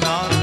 না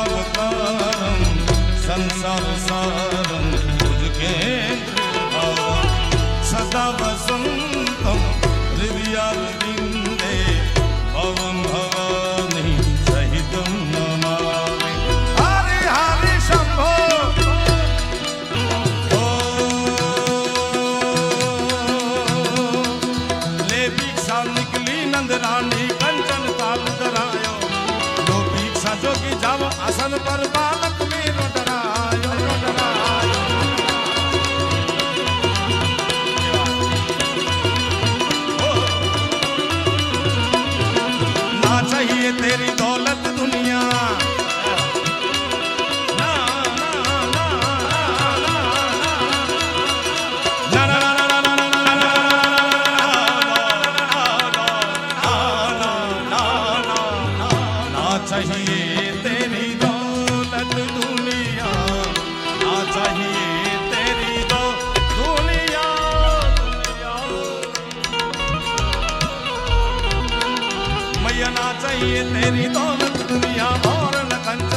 अवतारम संसार सारम तुझके सदा बसम ये तेरी चाहिए तेरी दौलत दुनिया और न